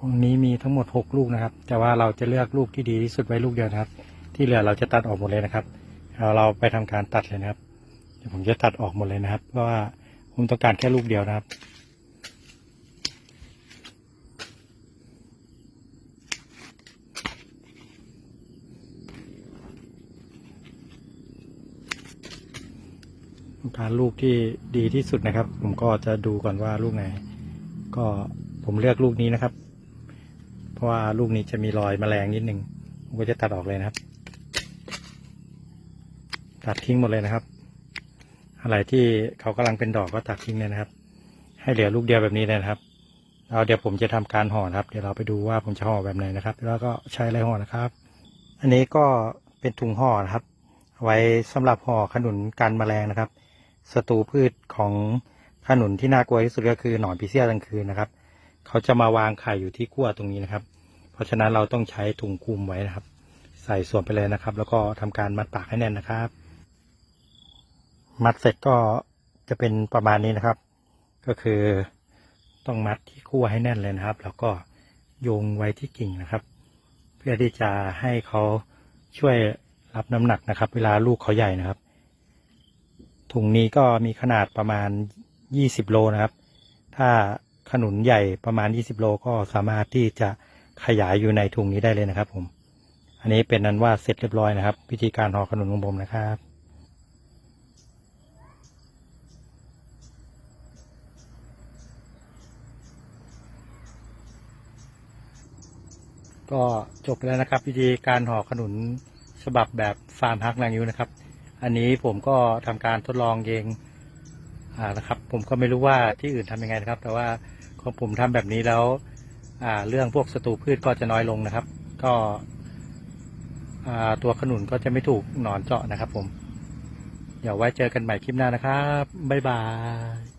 พวกนี้มีทั้งหมดหกลูกนะครับ แต่ว่าเราจะเลือกลูกที่ดีที่สุดไว้ลูกเดียวนะครับ ที่เหลือเราจะตัดออกหมดเลยนะครับเราไปทำการตัดเลยนะครับเดี๋ยวผมจะตัดออกหมดเลยนะครับ เพราะว่าผมต้องการแค่ลูกเดียวนะครับต้องการลูกที่ดีที่สุดนะครับ ผมก็จะดูก่อนว่าลูกไหน ก็ผมเลือกลูกนี้นะครับ เพราะว่าลูกนี้จะมีรอยแมลงนิดนึงผมก็จะตัดออกเลยนะครับ ตัดทิ้งหมดเลยนะครับ อะไรที่เขากำลังเป็นดอกก็ตัดทิ้งเลยนะครับ ให้เหลือลูกเดียวแบบนี้เลยนะครับแล้วเดี๋ยวผมจะทำการห่อครับ เดี๋ยวเราไปดูว่าผมจะห่อแบบไหนนะครับ แล้วก็ใช้อะไรห่อนะครับ อันนี้ก็เป็นถุงห่อนะครับ ไว้สำหรับห่อขนุนกันแมลงนะครับศัตรูพืชของขนุนที่น่ากลัวที่สุดก็คือหนอนผีเสื้อกลางคืนนะครับ เขาจะมาวางไข่อยู่ที่ขั้วตรงนี้นะครับ เพราะฉะนั้นเราต้องใช้ถุงคลุมไว้นะครับ ใส่ส่วนไปเลยนะครับ แล้วก็ทำการมัดปากให้แน่นนะครับ มัดเสร็จก็จะเป็นประมาณนี้นะครับ ก็คือต้องมัดที่ขั้วให้แน่นเลยนะครับ แล้วก็โยงไว้ที่กิ่งนะครับ เพื่อที่จะให้เขาช่วยรับน้ำหนักนะครับ เวลาลูกเขาใหญ่นะครับ ถุงนี้ก็มีขนาดประมาณ 20 โลนะครับ ถ้า ขนุนใหญ่ประมาณ 20 โลก็สามารถที่จะขยายอยู่ในถุงนี้ได้เลยนะครับผม อันนี้เป็นนั้นว่าเสร็จเรียบร้อยนะครับ วิธีการห่อขนุนของผมนะครับก็จบแล้วนะครับวิธีการห่อขนุนฉบับแบบฟาร์มฮักนางยูนะครับ อันนี้ผมก็ทำการทดลองเองอ่านะครับ ผมก็ไม่รู้ว่าที่อื่นทำยังไงนะครับ แต่ว่า ของผมทำแบบนี้แล้วเรื่องพวกศัตรูพืชก็จะน้อยลงนะครับ ก็ตัวขนุนก็จะไม่ถูกหนอนเจาะนะครับผม เดี๋ยวไว้เจอกันใหม่คลิปหน้านะครับ บ๊ายบาย